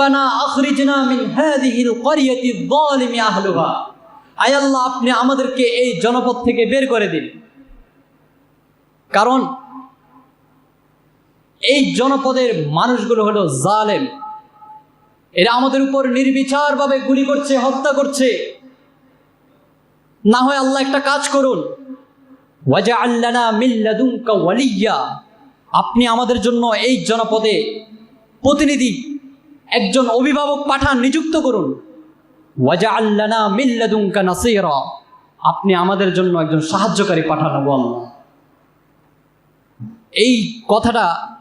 রব্বানা আখরিজনা মিন হাদিহিল ক্বরিয়াতি যালিমি আহলুহা। আয় আল্লাহ, আপনি আমাদেরকে এই জনপদ থেকে বের করে দিন। কারণ এই জনপদের মানুষগুলো হলো জালেম। এরা আমাদের উপর নির্বিচারভাবে গুলি করছে, হত্যা করছে। না হয় আল্লাহ একটা কাজ করুন। ওয়াজা আল্লানা মিল্লাদুমকা ওয়ালিয়া। আপনি আমাদের জন্য এই জনপদে প্রতিনিধি একজন অভিভাবক পাঠান, নিযুক্ত করুন। ওয়াজা আল্লানা মিল্লাদুমকা নাসিরা। আপনি আমাদের জন্য একজন সাহায্যকারী পাঠান আল্লাহ। এই কথাটা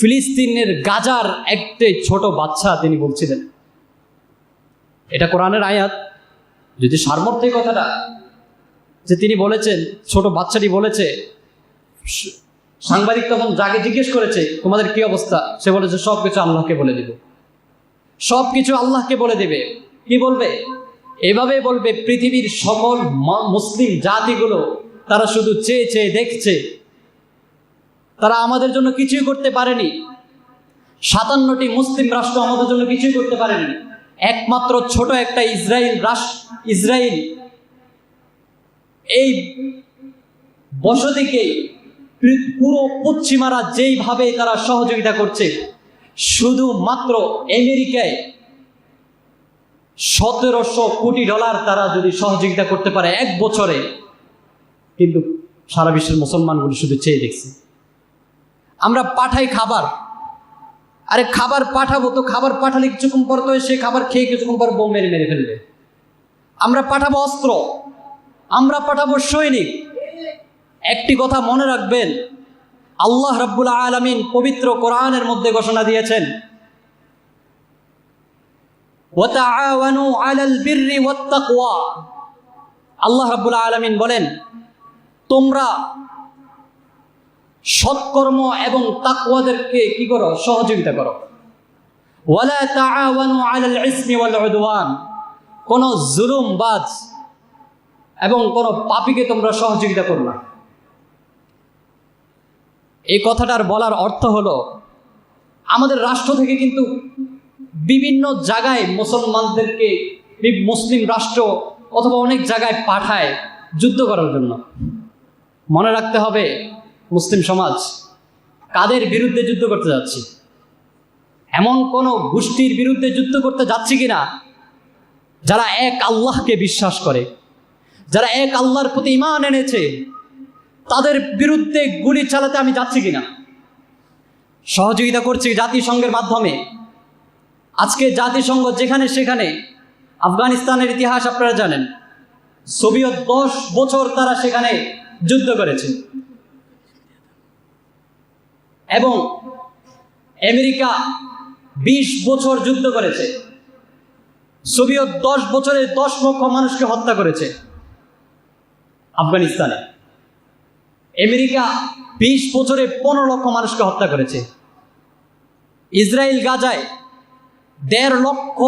ফিলিস্তিনের গাজার একটি ছোট বাচ্চা তিনি বলছিলেন। এটা কোরআনের আয়াত। যদি সারমর্থে কথাটা যে তিনি বলেছেন, ছোট বাচ্চাটি বলেছে, সাংবাদিক তখন যাকে জিজ্ঞেস করেছে, তোমাদের কি অবস্থা? সে বলেছে সব কিছু আল্লাহকে বলে দিব। সব কিছু আল্লাহকে বলে দেবে। কি বলবে? এভাবে বলবে পৃথিবীর সকল মুসলিম জাতিগুলো, তারা শুধু চেয়ে চেয়ে দেখছে। তারা আমাদের জন্য কিছুই করতে পারেনি। সাতান্নটি মুসলিম রাষ্ট্র আমাদের জন্য কিছুই করতে পারেনি। একমাত্র ছোট একটা ইসরায়েল রাষ্ট্র, ইসরায়েল এই বসতিকে পুরো পশ্চিমারা যেইভাবে তারা সহযোগিতা করছে শুধুমাত্র আমেরিকায় সতেরোশো কোটি ডলার তারা যদি সহযোগিতা করতে পারে এক বছরে, কিন্তু সারা বিশ্বের মুসলমানগুলি শুধু চেয়ে দেখছে। আমরা পাঠাই খাবার। আরে খাবার পাঠাবো তো, খাবার পাঠালে কিছুক্ষণ পর তো সে খাবার খেয়ে কিছুক্ষণ পর বোম মেরে মেরে ফেলবে? আমরা পাঠাবো অস্ত্র। আমরা পাঠাবো সৈনিক। একটি কথা মনে রাখবেন আল্লাহ রাব্বুল আলামিন পবিত্র কোরআনের মধ্যে ঘোষণা দিয়েছেন। আল্লাহ রাব্বুল আলামিন বলেন, তোমরা সৎকর্ম এবং তাকওয়াদেরকে কি করো? সহযোগিতা করো। ওয়ালা তাআওয়ানু আলাল ইসমি ওয়াল উদওয়ান। কোন জুলুমবাজ এবং কোন পাপীকে তোমরা সহযোগিতা করো না। এই কথাটার বলার অর্থ হলো, আমাদের রাষ্ট্র থেকে কিন্তু বিভিন্ন জায়গায় মুসলমানদেরকে মুসলিম রাষ্ট্র অথবা অনেক জায়গায় পাঠায় যুদ্ধ করার জন্য। মনে রাখতে হবে, মুসলিম সমাজ কাদের বিরুদ্ধে যুদ্ধ করতে যাচ্ছি? এমন কোন গোষ্ঠীর বিরুদ্ধে যুদ্ধ করতে যাচ্ছি কিনা? যারা এক আল্লাহকে বিশ্বাস করে, যারা এক আল্লাহর প্রতি ইমান এনেছে তাদের বিরুদ্ধে গুলি চালাতে আমি যাচ্ছি কিনা? সহযোগিতা করছি জাতিসংঘের মাধ্যমে। আজকে জাতিসংঘ যেখানে সেখানে আফগানিস্তানের ইতিহাস আপনারা জানেন। সোভিয়ত দশ বছর তারা সেখানে যুদ্ধ করেছে। এবং আমেরিকা বিশ বছর যুদ্ধ করেছে। সোভিয়ত দশ বছরে দশ লক্ষ মানুষকে হত্যা করেছে আফগানিস্তানে। আমেরিকা বিশ বছরে পনেরো লক্ষ মানুষকে হত্যা করেছে। ইসরায়েল গাজায় দেড় লক্ষ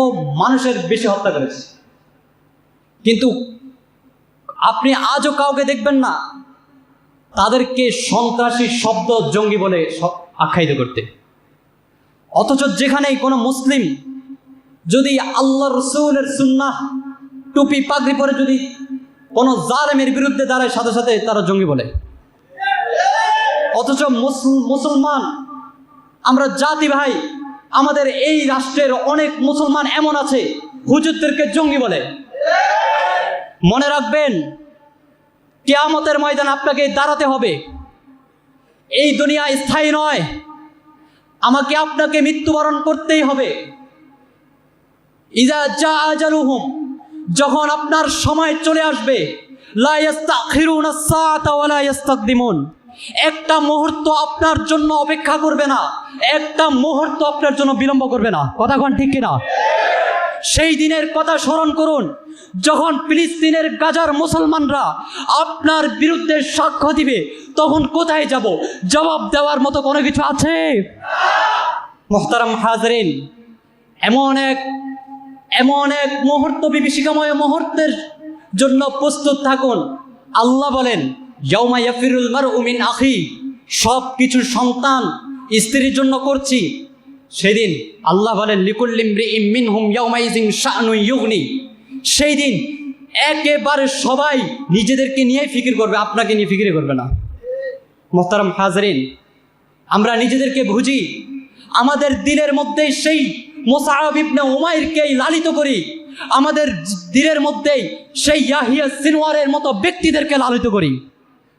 মানুষের বেশি হত্যা করেছে। কিন্তু আপনি আজও কাউকে দেখবেন না, তাদেরকে সন্ত্রাসী শব্দ জঙ্গি বলে আখ্যায়িত করতে। অথচ যেখানেই কোনো মুসলিম যদি আল্লাহ রসুলের সুন্নাহ টুপি পাগড়ি পরে যদি কোনো জালেমের বিরুদ্ধে দাঁড়ায়, সাথে সাথে তারা জঙ্গি বলে। অথচ মুসলমান, আমরা জাতি ভাই, আমাদের এই রাষ্ট্রের অনেক মুসলমান এমন আছে, হুজুরদেরকে জঙ্গি বলে। মনে রাখবেন, কেয়ামতের ময়দান আপনাকে দাঁড়াতে হবে। এই দুনিয়া স্থায়ী নয়। আমাকে আপনাকে মৃত্যুবরণ করতেই হবে। ইজা যা আজালুহুম, যখন আপনার সময় চলে আসবে, লা ইয়াস্তাখিরুনা সাআতা ওয়া লা একটা মুহূর্ত আপনার জন্য অপেক্ষা করবে না। একটা মুহূর্ত আপনার জন্য বিলম্ব করবে না। কথা কোন ঠিক কিনা? সেই দিনের কথা স্মরণ করুন, যখন ফিলিস্তিনের গাজার মুসলমানরা আপনার বিরুদ্ধে সাক্ষ্য দিবে, তখন কোথায় যাব? জবাব দেওয়ার মতো কোনো কিছু আছে? মোহতারাম হাজরিন, এমন এক এমন এক মুহূর্ত বিভীষিকাময় মুহূর্তের জন্য প্রস্তুত থাকুন। আল্লাহ বলেন ইয়াউমা ইয়াফিরুল মারউ মিন আখি সব কিছু সন্তান স্ত্রীর জন্য করছি। সেদিন আল্লাহ বলেন লিকুল্লিম মিন হুম ইয়াউমাইজিং ইউগনি। সেই দিন একেবারে সবাই নিজেদেরকে নিয়ে ফিকির করবে, আপনাকে নিয়ে ফিকির করবে না। মোহতারাম হাজরিন, আমরা নিজেদেরকে বুঝি, আমাদের দিলের মধ্যে সেই মোসাহাব ইবনে উমাইরকেই লালিত করি, আমাদের দিলের মধ্যেই সেই ইয়াহিয়া সিনওয়ারের মতো ব্যক্তিদেরকে লালিত করি।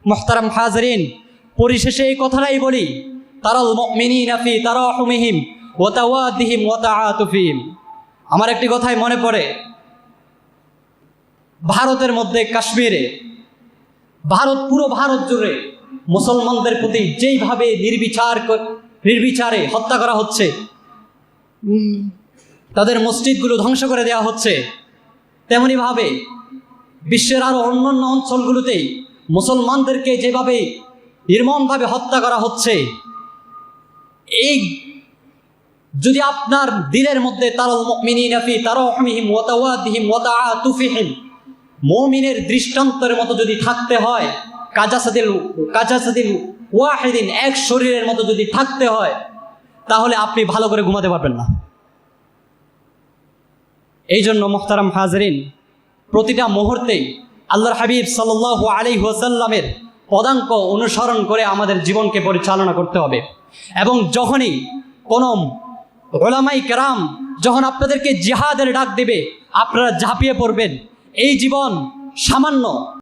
মোহতারাম হাজরিন, পরিশেষে এই কথাটাই বলি, তারাল মিনিনা ফি তারাহুমিহিম ওয়া তাওয়াদিহিম ওয়া তাআতুফিহিম। আমার একটি কথাই মনে পড়ে, ভারতের মধ্যে কাশ্মীরে, ভারত, পুরো ভারত জুড়ে মুসলমানদের প্রতি যেইভাবে নির্বিচার নির্বিচারে হত্যা করা হচ্ছে তাদের মসজিদগুলো ধ্বংস করে দেওয়া হচ্ছে, তেমনিভাবে বিশ্বের আরও অন্যান্য অঞ্চলগুলোতেই মুসলমানদেরকে যেভাবে নির্মমভাবে হত্যা করা হচ্ছে, এই যদি আপনার দিলের মধ্যে তারল দৃষ্টান্তের মতো যদি থাকতে হয়, কাজাসাদিল কাজাসাদিল ওয়াহিদিন এক শরীরের মতো যদি থাকতে হয়, তাহলে আপনি ভালো করে ঘুমাতে পারবেন না। এই জন্য মোহতারাম হাজরিন, প্রতিটা মুহূর্তেই আল্লাহর হাবিব সাল্লাহ আলী ওয়াসাল্লামের পদাঙ্ক অনুসরণ করে আমাদের জীবনকে পরিচালনা করতে হবে। এবং যখনই কোনো ওলামাই কেরাম যখন আপনাদেরকে জিহাদের ডাক দেবে, আপনারা ঝাঁপিয়ে পড়বেন। এই জীবন সামান্য